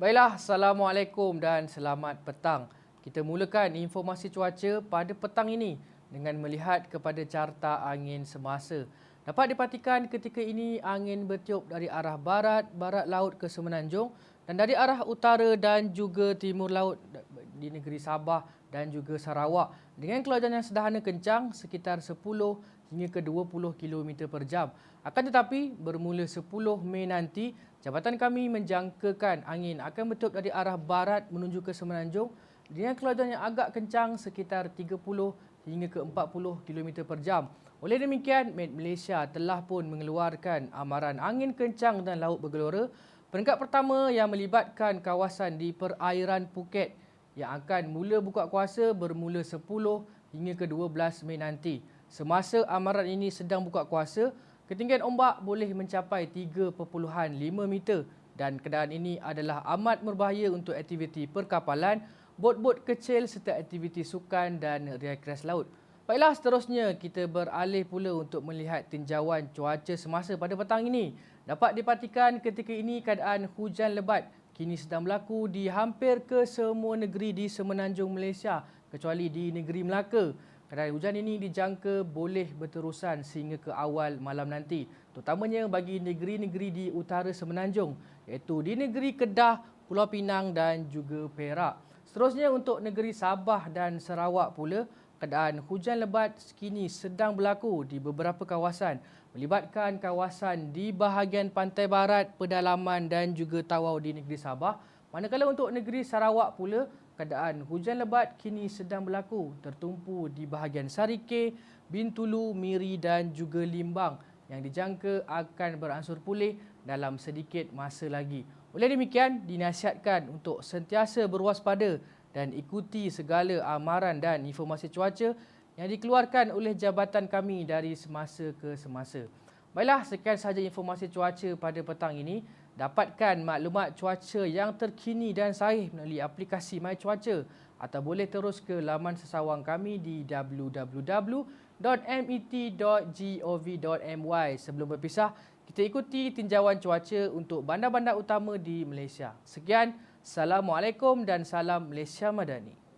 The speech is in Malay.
Baiklah, Assalamualaikum dan selamat petang. Kita mulakan informasi cuaca pada petang ini dengan melihat kepada carta angin semasa. Dapat diperhatikan ketika ini angin bertiup dari arah barat, barat laut ke Semenanjung dan dari arah utara dan juga timur laut di negeri Sabah dan juga Sarawak dengan kelajuan yang sederhana kencang sekitar 10 hingga ke 20 km per jam. Akan tetapi bermula 10 Mei nanti jabatan kami menjangkakan angin akan bertiup dari arah barat menuju ke Semenanjung dengan kelajuan yang agak kencang sekitar 30 hingga ke 40 km per jam. Oleh demikian, Met Malaysia telah pun mengeluarkan amaran angin kencang dan laut bergelora peringkat pertama yang melibatkan kawasan di perairan Phuket yang akan mula buka kuasa bermula 10 hingga ke 12 Mei nanti. Semasa amaran ini sedang buka kuasa, ketinggian ombak boleh mencapai 3.5 meter dan keadaan ini adalah amat berbahaya untuk aktiviti perkapalan, bot-bot kecil serta aktiviti sukan dan rekreasi laut. Baiklah seterusnya kita beralih pula untuk melihat tinjauan cuaca semasa pada petang ini. Dapat dipastikan ketika ini keadaan hujan lebat kini sedang berlaku di hampir ke semua negeri di semenanjung Malaysia kecuali di negeri Melaka. Keadaan hujan ini dijangka boleh berterusan sehingga ke awal malam nanti terutamanya bagi negeri-negeri di utara semenanjung iaitu di negeri Kedah, Pulau Pinang dan juga Perak. Seterusnya untuk negeri Sabah dan Sarawak pula keadaan hujan lebat kini sedang berlaku di beberapa kawasan melibatkan kawasan di bahagian pantai barat, pedalaman dan juga tawau di negeri Sabah. Manakala untuk negeri Sarawak pula, keadaan hujan lebat kini sedang berlaku tertumpu di bahagian Sarike, Bintulu, Miri dan juga Limbang yang dijangka akan beransur pulih dalam sedikit masa lagi. Oleh demikian, dinasihatkan untuk sentiasa berwaspada dan ikuti segala amaran dan informasi cuaca yang dikeluarkan oleh jabatan kami dari semasa ke semasa. Baiklah, sekian sahaja informasi cuaca pada petang ini. Dapatkan maklumat cuaca yang terkini dan sahih melalui aplikasi My Cuaca atau boleh terus ke laman sesawang kami di www.met.gov.my. Sebelum berpisah, kita ikuti tinjauan cuaca untuk bandar-bandar utama di Malaysia. Sekian, Assalamualaikum dan salam Malaysia Madani.